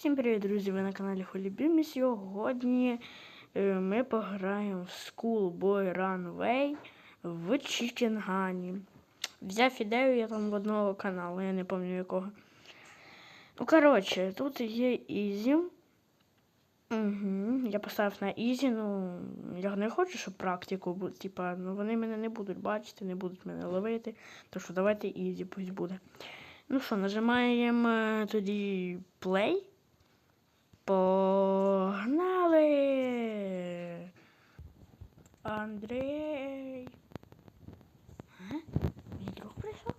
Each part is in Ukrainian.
Всім привіт, друзі! Ви на каналі Холібім. І сьогодні е, ми пограємо в Schoolboy Runway в Чікінгані. Взяв ідею я там в одного каналу, я не пам'ятаю якого. Ну, коротше, тут є Ізі. Угу. Я поставив на Ізі, ну я не хочу, щоб практику типа, ну вони мене не будуть бачити, не будуть мене ловити. То що давайте Ізі пусть буде. Ну що, нажимаємо е, тоді play. Погнали! Андрей. А? Мій друг прийшов?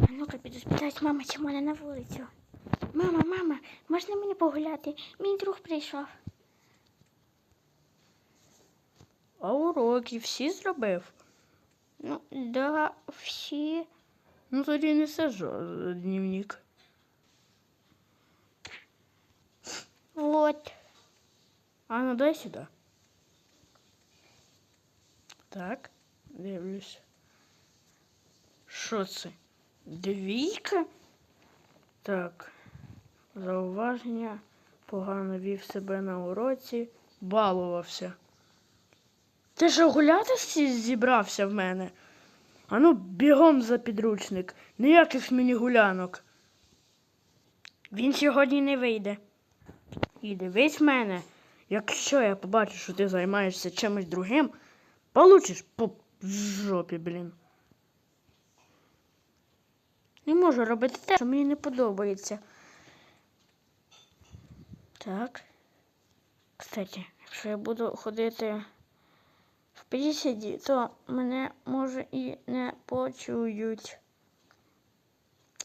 А ну-ка піду спитати, мама, чи мене на вулицю. Мама, мама, можна мені погуляти? Мій друг прийшов. А уроки всі зробив? Ну, да, всі. Ну, тоді не сажу дневник. Вот. А ну дай сюди. Так, дивлюсь. Що це? Двійка? Так. Зауваження. Погано вів себе на уроці. Балувався. Ти що гуляти зібрався в мене? Ану, бігом за підручник. Ніяких мені гулянок. Він сьогодні не вийде. І дивись мене, якщо я побачу, що ти займаєшся чимось другим, получиш по жопі, блін. Не можу робити те, що мені не подобається. Так. Кстати, якщо я буду ходити в присіді, то мене може і не почують.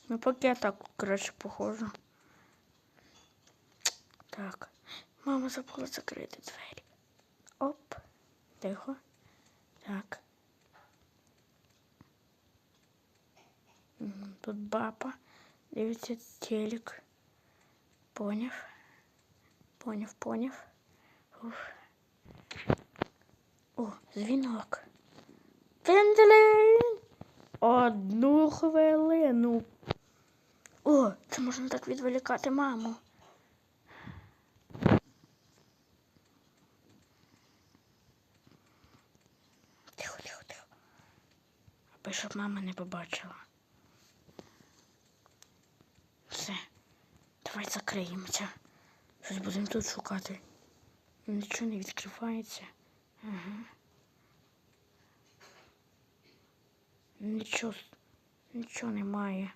Ну, поки я так краще похожу. Так. Мама забула закрити двері. Оп. Тихо. Так. Тут баба. Дивиться телек. Поняв. Поняв, поняв. Уф. О, дзвінок. Пенделин! Одну хвилину. О, це можна так відволікати маму. Тихо, тихо, тихо. Щоб мама не побачила. Все. Давай закриємося. Щось будемо тут шукати. Нічого не відкривається. Ага. Нічого, нічого немає.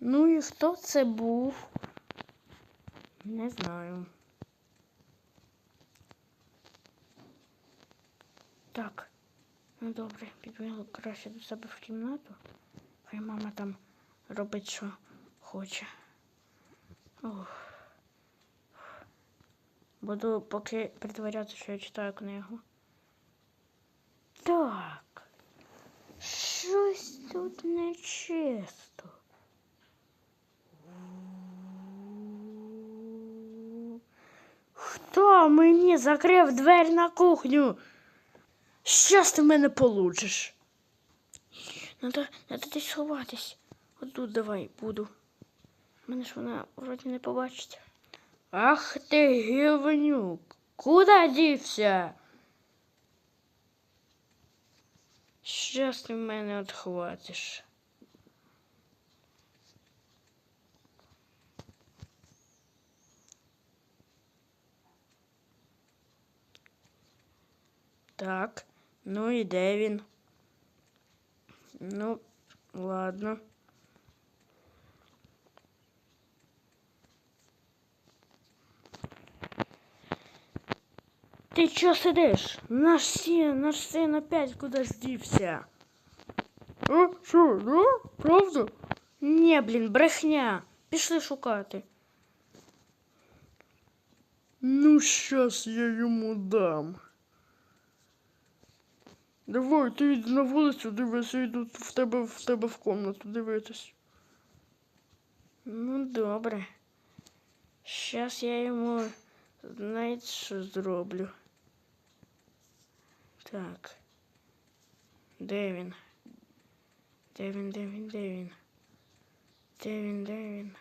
Ну і хто це був? Не знаю. Так. Ну добре, підбігла краще до себе в кімнату. Хай мама там робить, що хоче. Ох. Буду поки притворятися, що я читаю книгу. Так. Щось тут нечисто. Хто мені закрив двері на кухню? Щас ти в мене получиш. Надо, надо десь сховатись. Отут давай буду. Мене ж вона вроді не побачить. Ах ти гівнюк. Куда дівся? Щас ти в мене отхватиш. Так, ну і де він? Ну, ладно. Ти чо сидиш? Наш син, наш син опять кудись дівся. А, що, да? Правда? Ні, блін, брехня. Пішли шукати. Ну, щас я йому дам. Давай, ти йди на вулицю, дивися, йду в тебе в тебе в комнату дивитись. Ну, добре. Щас я йому знаєте, що зроблю. Так. Де він? Де він, де він, де він? Де він, де він?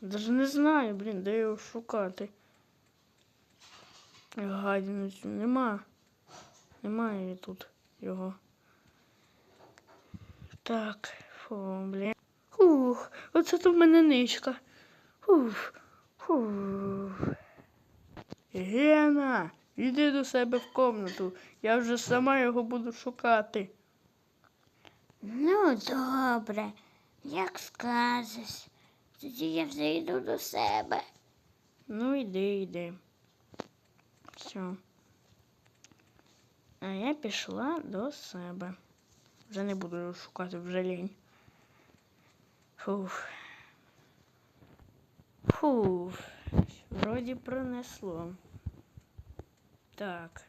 Даже не знаю, блін, де його шукати. Гадіну цю нема. Немає тут його. Так, фу, блін. Ух, оце то в мене ничка. Ух, ух. Гена, іди до себе в комнату. Я вже сама його буду шукати. Ну, добре, як скажеш. Тоді я вже йду до себе. Ну, йди, йди. Все. А я пішла до себе. Вже не буду шукати вже лінь. Фух. Фух. Вроді пронесло. Так.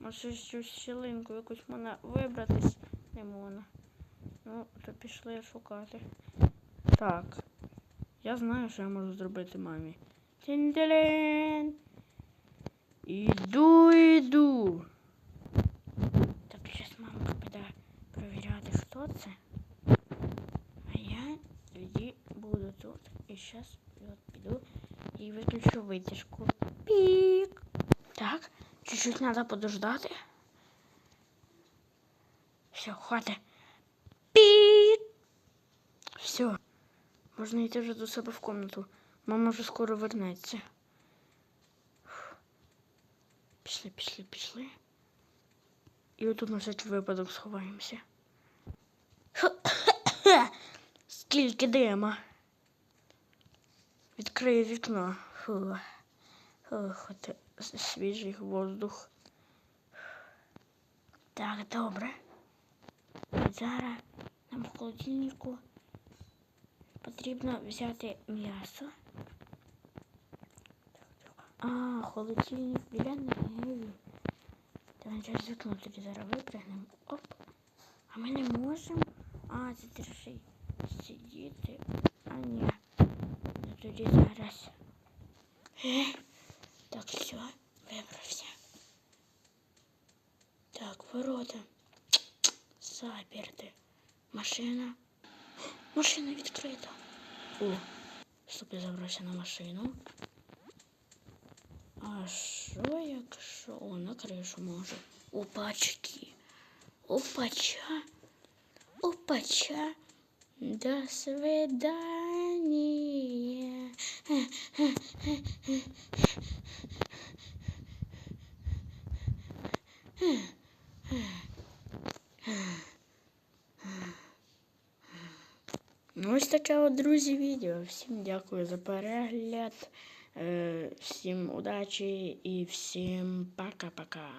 Може, щось щілинку якусь можна вибратись не можна. Ну, то пішли шукати. Так. Я знаю, що я можу зробити мамі. Тінь-тілін. Іду, іду. Так, зараз мамка піде перевіряти, хто. А я тоді буду тут. І зараз піду і виключу витяжку. Пік. Так, чуть-чуть треба подождати. Все, хватить. Пік. Все. Можна йти вже до себе в комнату. Мама вже скоро вернеться. Фух. Пішли, пішли, пішли. І отут на всякий випадок сховаємося. Скільки дима. Відкрию вікно. Фу. Ох, свіжий воздух. Так, добре. Зараз нам в холодильнику потрібно взяти м'ясо. А, холодильник біля. Давай зараз вікно тоді зараз випрягнемо. Оп. А ми не можемо. А, це держи. Сидіти. А ні. Ну тоді зараз. Е, Так, все, вибрався. Так, ворота. Заперти. Машина. Машина відкрита. О, стоп, я забрався на машину. А що якщо? О, на кришу можу. Опачки. Опача. Опача. До свидания. Ну, ось таке от, друзі, відео. Всім дякую за перегляд. Е, Всім удачі і всім пока-пока.